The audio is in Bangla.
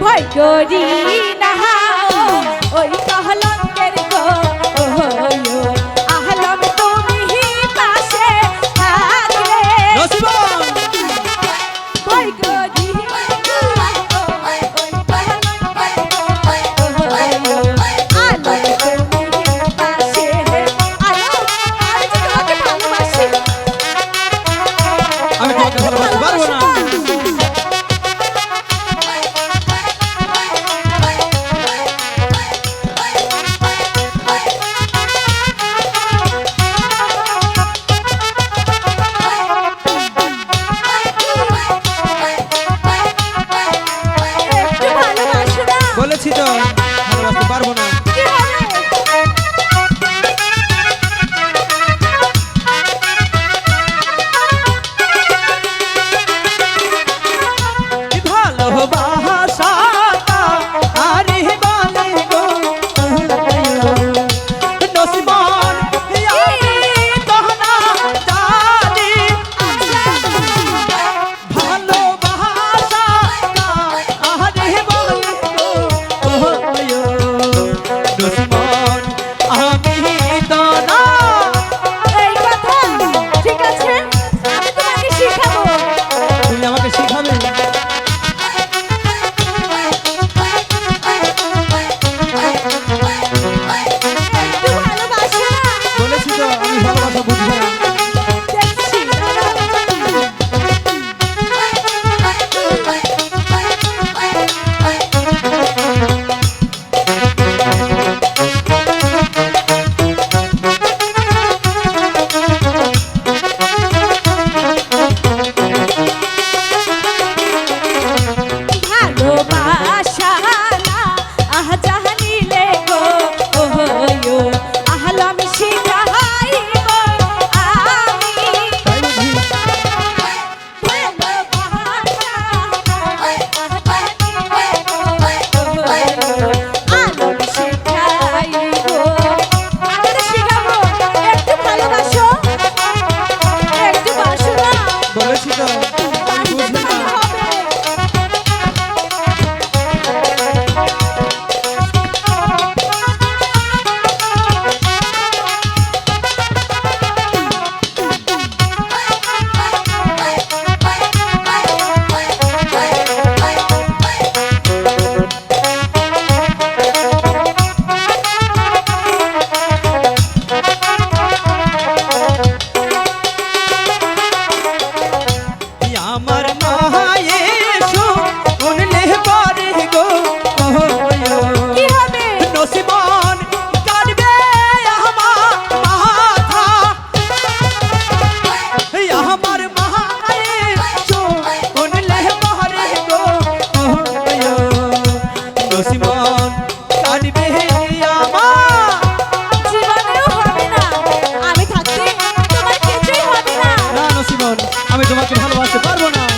ভয় করি না ওই কহলঙ্কের গো ভালোবাসতে পারব না।